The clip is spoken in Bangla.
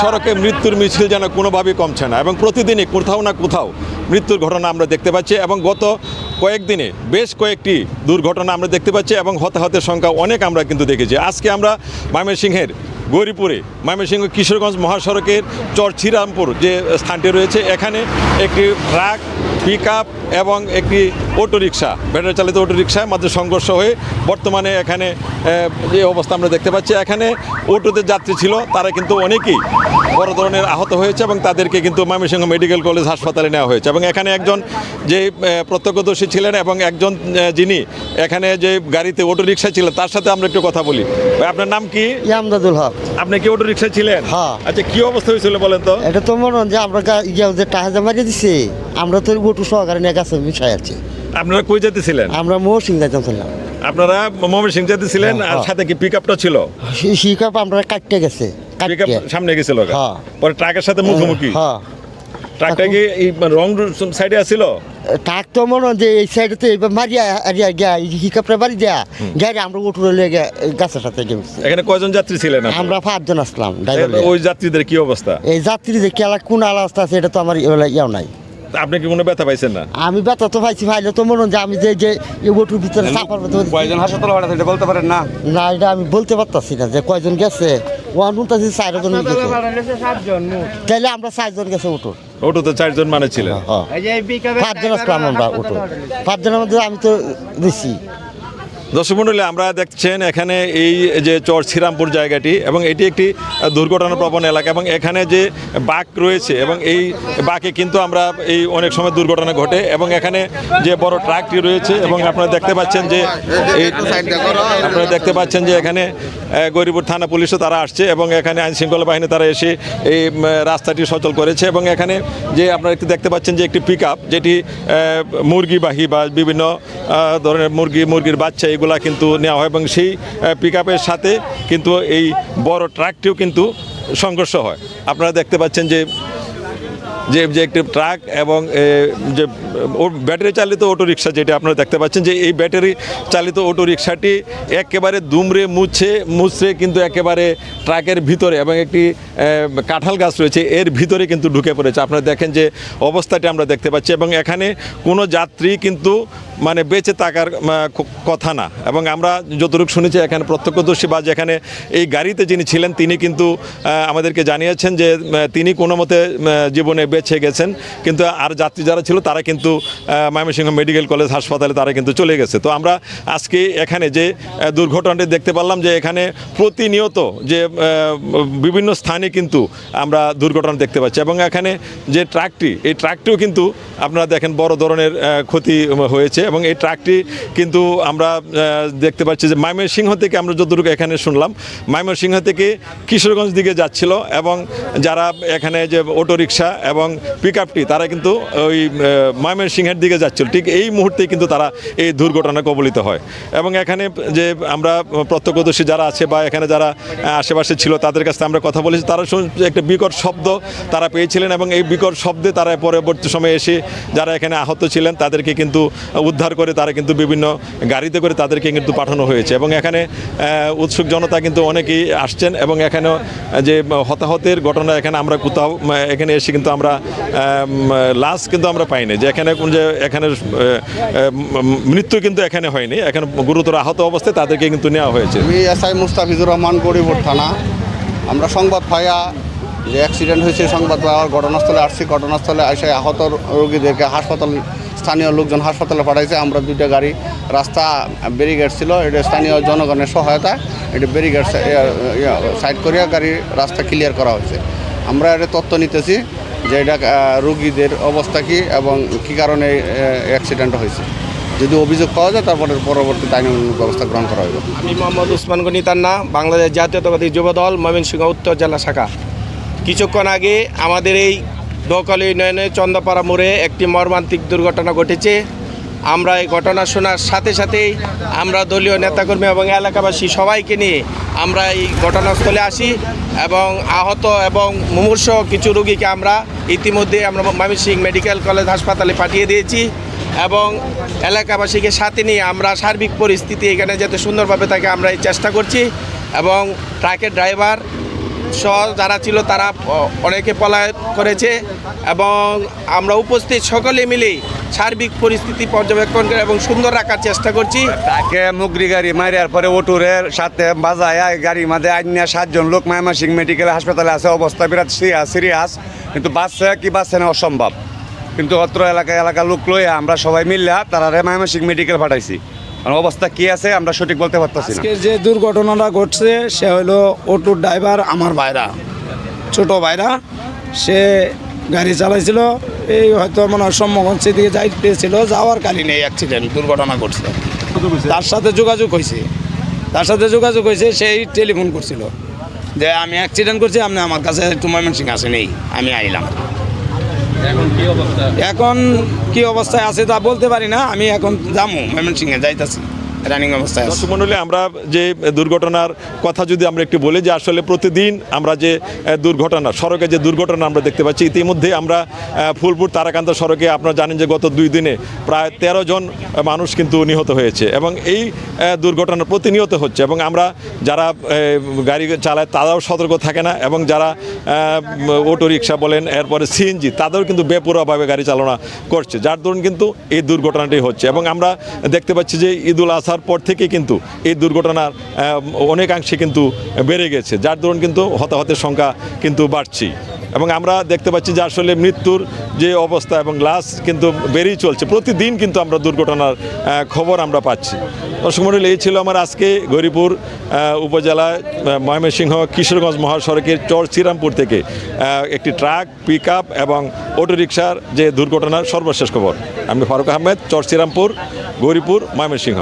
সড়কে মৃত্যুর মিছিল যেন কোনোভাবেই কমছে না এবং প্রতিদিনই কোথাও না কোথাও মৃত্যুর ঘটনা আমরা দেখতে পাচ্ছি এবং গত কয়েকদিনে বেশ কয়েকটি দুর্ঘটনা আমরা দেখতে পাচ্ছি এবং হতাহতের সংখ্যা অনেক আমরা কিন্তু দেখেছি। আজকে আমরা ময়মনসিংহের গৌরীপুরে, ময়মনসিংহ কিশোরগঞ্জ মহাসড়কের চরছিরামপুর যে স্থানটি রয়েছে, এখানে একটি ট্রাক পিক এবং একটি অটোরিকশা ব্যাটারি চালিত অটোরিকশার মধ্যে সংঘর্ষ হয়ে বর্তমানে এখানে যে অবস্থা আমরা দেখতে পাচ্ছি এখানে অটোতে যাত্রী ছিল তারা কিন্তু অনেকেই বড় ধরনের আহত হয়েছে এবং তাদেরকে কিন্তু ময়মনসিংহ মেডিকেল কলেজ হাসপাতালে নেওয়া হয়েছে এবং এখানে একজন যে প্রত্যক্ষদর্শী ছিলেন এবং একজন যিনি এখানে যে গাড়িতে অটোরিকশা ছিলেন তার সাথে আমরা একটু কথা বলি। আপনার নাম কি? ইয়ামদাদুল হক। আপনি কি অটোরিকশা ছিলেন? হ্যাঁ। আচ্ছা কি অবস্থা হয়েছিল বলেন তো? এটা তো মনে হয় যে আমরা ইয়ে যে টাকা মারিয়ে দিছে আমরা তো ওটু সহকারে নিয়ে গেছে মিশাই আছে। আপনারা কই যেতেছিলেন আমরা মৌসিং যাইতাম আপনারা মোহাম্মদ সিং যেতেছিলেন আর হ্যাঁ। সাথে কি পিক আপটা ছিল? শিকাপ আমরা কাটতে গেছে পিক আপ সামনে গেছিল হ্যাঁ। পরে ট্রাকের সাথে মুখোমুখি? হ্যাঁ ট্রাকটা কি এই রং সাইডে আসছিল ট্রাক তো মনে হয় যে এই সাইডে তো এইবার মারিয়া আরিয়া গিয়া হিকাপটা বাড়ি দেয়া গাড়ি আমরা উঠে লেগে গাছের সাথে গেছি এখানে কয়জন যাত্রী ছিলেন? আমরা পাঁচজন আসলাম ওই যাত্রীদের কি অবস্থা? এই যাত্রী যে কেলা কোন আলাস্তা আছে এটা তো আমার ইয়াও নাই। আপনি কি মনে ব্যথা পাইছেন না? আমি ব্যথা তো পাইছি ভাইলে তো মনে হয় যে আমি যে যে ওটুর ভিতরে চাপার মতো কয়জন হাসপাতাল ভাড়া এটা বলতে পারেন না? না এটা আমি বলতে পারতাছি না যে কয়জন গেছে। ওয়ান উনতাছি চারজন গেছে। তাহলে আমরা চারজন গেছে উঠো ওটোতে চারজন মানে ছিলেন। হ্যাঁ পাঁচজন আসলাম আমরা উঠো পাঁচজনের মধ্যে আমি তো দিছি। দর্শক মণ্ডলী আমরা দেখছেন এখানে এই যে চর শ্রীরামপুর জায়গাটি এবং এটি একটি দুর্ঘটনা প্রবণ এলাকা এবং এখানে যে বাঘ রয়েছে এবং এই বাঘে কিন্তু আমরা এই অনেক সময় দুর্ঘটনা ঘটে এবং এখানে যে বড় ট্রাকটি রয়েছে এবং আপনারা দেখতে পাচ্ছেন যে আপনারা দেখতে পাচ্ছেন যে এখানে গৌরীপুর থানা পুলিশও তারা আসছে এবং এখানে আইন শৃঙ্খলা বাহিনী তারা এসে এই রাস্তাটি সচল করেছে এবং এখানে যে আপনারা একটু দেখতে পাচ্ছেন যে একটি পিক যেটি মুরগিবাহী বা বিভিন্ন ধরনের মুরগি, মুরগির বাচ্চা এগুলা কিন্তু নেওয়া হয় এবং সেই পিক সাথে কিন্তু এই বড় ট্রাকটিও কিন্তু সংঘর্ষ হয়। আপনারা দেখতে পাচ্ছেন যে যে যে একটি ট্রাক এবং যে ব্যাটারি চালিত অটো রিক্সা যেটা আপনারা দেখতে পাচ্ছেন যে, এই ব্যাটারি চালিত অটো রিক্সাটি একেবারে দুমড়ে মুছে, মুছড়ে কিন্তু একেবারে ট্রাকের ভিতরে এবং একটি কাঁঠাল গাছ রয়েছে, এর ভিতরে কিন্তু ঢুকে পড়েছে। আপনারা দেখেন যে, অবস্থাটি আমরা দেখতে পাচ্ছি এবং এখানে কোনো যাত্রী কিন্তু মানে বেঁচে থাকার কথা না। এবং আমরা যতটুকু শুনেছি এখানে প্রত্যক্ষদর্শী বা যেখানে এই গাড়িতে যিনি ছিলেন, তিনি কিন্তু আমাদেরকে জানিয়েছেন যে তিনি কোনো মতে জীবনে বেঁচে গেছেন। কিন্তু আর যাত্রী যারা ছিল, তারা কিন্তু ময়মনসিংহ মেডিকেল কলেজ হাসপাতালে তারা কিন্তু চলে গেছে। তো আমরা আজকে এখানে যে দুর্ঘটনাটি দেখতে পারলাম যে, এখানে প্রতিনিয়ত যে বিভিন্ন স্থানে কিন্তু আমরা দুর্ঘটনা দেখতে পাচ্ছি এবং এখানে যে ট্রাকটি, এই ট্রাকটিও কিন্তু আপনারা দেখেন বড় ধরনের ক্ষতি হয়েছে এবং এই ট্রাকটি কিন্তু আমরা দেখতে পাচ্ছি যে, ময়মনসিংহ থেকে আমরা যতটুকু এখানে শুনলাম, ময়মনসিংহ থেকে কিশোরগঞ্জ দিকে যাচ্ছিল এবং যারা এখানে যে অটোরিকশা এবং পিক তারা কিন্তু ওই ময়মনসিংহের দিকে যাচ্ছিল। ঠিক এই মুহূর্তেই কিন্তু তারা এই দুর্ঘটনা কবলিত হয়। এবং এখানে যে আমরা প্রত্যক্ষদর্শী যারা আছে বা এখানে যারা আশেপাশে ছিল তাদের কাছে আমরা কথা বলেছি, তারা একটা বিকট শব্দ তারা পেয়েছিলেন এবং এই বিকট শব্দে তারা পরবর্তী সময়ে এসে যারা এখানে আহত ছিলেন তাদেরকে কিন্তু উদ্ধার করে তারা কিন্তু বিভিন্ন গাড়িতে করে তাদেরকে কিন্তু পাঠানো হয়েছে। এবং এখানে উৎসুক জনতা কিন্তু অনেকেই আসছেন এবং এখানে যে হতাহতের ঘটনা এখানে আমরা কোথাও এখানে এসে কিন্তু আমরা লাশ কিন্তু আমরা পাইনি। যে এখানে কোন যে এখানে মৃত্যু কিন্তু এখানে হয়নি। এখানে গুরুতর আহত অবস্থায় তাদেরকে কিন্তু নেওয়া হয়েছে। আমি এসআই মুস্তাফিজুর রহমান গরিপুর থানা। আমরা সংবাদ পাইয়া যে অ্যাক্সিডেন্ট হয়েছে, সংবাদ পাওয়ার ঘটনাস্থলে আসছি। ঘটনাস্থলে এসে আহত রোগীদেরকে হাসপাতাল, স্থানীয় লোকজন হাসপাতালে পাঠাইছে। আমরা দুইটা গাড়ি, রাস্তা ব্যারিগেড ছিল। এটা স্থানীয় জনগণের সহায়তা। এটা ব্যারিগেড সাইড করিয়া গাড়ি রাস্তা ক্লিয়ার করা হয়েছে। আমরা এটা তথ্য নিতেছি। যে এটা রুগীদের অবস্থা কী এবং কী কারণে অ্যাক্সিডেন্ট হয়েছে। যদি অভিযোগ পাওয়া যায়, তারপরে পরবর্তী আইন ব্যবস্থা গ্রহণ করা হবে আমি মোহাম্মদ উসমান গনি না বাংলাদেশ জাতীয়তাবাদী যুব দল, ময়মনসিংহ, উত্তর জেলা শাখা। কিছুক্ষণ আগে আমাদের এই দোকালি ইউনিয়নে চন্দ্রপাড়া মোড়ে একটি মর্মান্তিক দুর্ঘটনা ঘটেছে। আমরা এই ঘটনা শোনার সাথে সাথেই আমরা দলীয় নেতাকর্মী এবং এলাকাবাসী সবাইকে নিয়ে আমরা এই ঘটনাস্থলে আসি এবং আহত এবং মুমূর্ষ কিছু রুগীকে আমরা ইতিমধ্যে আমরা ময়মনসিংহ মেডিকেল কলেজ হাসপাতালে পাঠিয়ে দিয়েছি এবং এলাকাবাসীকে সাথে নিয়ে আমরা সার্বিক পরিস্থিতি এখানে যাতে সুন্দরভাবে থাকে আমরা এই চেষ্টা করছি এবং ট্রাকের ড্রাইভার সহ যারা ছিল তারা অনেকে পলায়ন করেছে এবং আমরা উপস্থিত সকলে মিলে সার্বিক পরিস্থিতি পর্যবেক্ষণ করে এবং সুন্দর রাখার চেষ্টা করছি। তাকে মুগরি গাড়ি মারিয়ার পরে ওটুরের সাথে বাজায় গাড়ির মধ্যে আইনিয়া সাতজন লোক মায়ামাসিং মেডিকেল হাসপাতালে আছে। অবস্থা বিরাট সিরিয়াস, কিন্তু বাচ্চা কি বাচ্চা না অসম্ভব। কিন্তু অত্র এলাকায় এলাকার লোক লইয়া আমরা সবাই মিললা তারা মায়ামাসিং মেডিকেল পাঠাইছি। অবস্থা কি আছে আমরা সঠিক বলতে পারতেছি আজকে যে দুর্ঘটনাটা ঘটছে, সে হলো অটোর ড্রাইভার আমার ভাইরা। ছোট ভাইরা, সে গাড়ি চালাইছিল, এই হয়তো মনে হয় সম্মোহন দিকে যাইতেছিল, যাওয়ার কালীন এই অ্যাক্সিডেন্ট দুর্ঘটনা ঘটছে। তার সাথে যোগাযোগ হয়েছে। তার সাথে যোগাযোগ হয়েছে, সেই টেলিফোন করছিল। যে আমি অ্যাক্সিডেন্ট করছি, আপনি আমার কাছে একটু ময়মনসিং আসে নেই আমি আইলাম। এখন কি অবস্থায় আছে তা বলতে পারি না। আমি এখন যাব ময়মনসিংহে যাইতাছি। রানিং অবস্থায় দর্শক মণ্ডলী আমরা যে দুর্ঘটনার কথা যদি আমরা একটু বলি যে আসলে প্রতিদিন আমরা যে দুর্ঘটনা, সড়কে যে দুর্ঘটনা আমরা দেখতে পাচ্ছি, ইতিমধ্যে আমরা ফুলপুর তারাকান্ত সড়কে আপনারা জানেন যে গত দুই দিনে প্রায় তেরো জন মানুষ কিন্তু নিহত হয়েছে এবং এই দুর্ঘটনা প্রতিনিয়ত হচ্ছে এবং আমরা যারা গাড়ি চালায় তারাও সতর্ক থাকে না এবং যারা অটো রিক্সা বলেন, এরপরে সিএনজি তাদেরও কিন্তু বেপরোয়াভাবে গাড়ি চালনা করছে, যার দরুন কিন্তু এই দুর্ঘটনাটি হচ্ছে এবং আমরা দেখতে পাচ্ছি যে ঈদুল আজহার পর থেকে কিন্তু এই দুর্ঘটনার অনেকাংশে কিন্তু বেড়ে গেছে যার দরুন কিন্তু হতাহতের সংখ্যা কিন্তু বাড়ছে এবং আমরা দেখতে পাচ্ছি যে আসলে মৃত্যুর যে অবস্থা এবং লাশ কিন্তু বেড়েই চলছে। প্রতিদিন কিন্তু আমরা দুর্ঘটনার খবর আমরা পাচ্ছি। দর্শক মণ্ডলী, এই ছিল আমার আজকে গরিপুর আহ, উপজেলায় ময়মনসিংহ কিশোরগঞ্জ মহাসড়কের চর শ্রীরামপুর থেকে একটি ট্রাক পিক এবং অটোরিকশার যে দুর্ঘটনার সর্বশেষ খবর। আমি ফারুক আহমেদ চর শ্রীরামপুর গৌরীপুর ময়মনসিংহ।